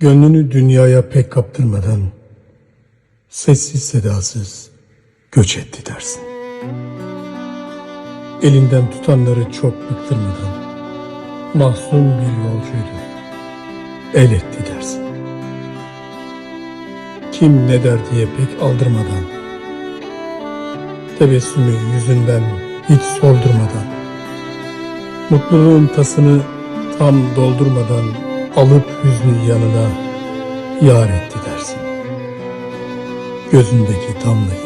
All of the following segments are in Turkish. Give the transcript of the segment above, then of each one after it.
Gönlünü dünyaya pek kaptırmadan sessiz sedasız göç etti dersin. Elinden tutanları çok bıktırmadan mahzun bir yolcuydu. El etti dersin. Kim ne der diye pek aldırmadan tebessümü yüzünden hiç soldurmadan mutluluğun tasını tam doldurmadan alıp hüznü yanına yar etti dersin. Gözündeki damlayı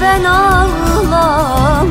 ben ağlamam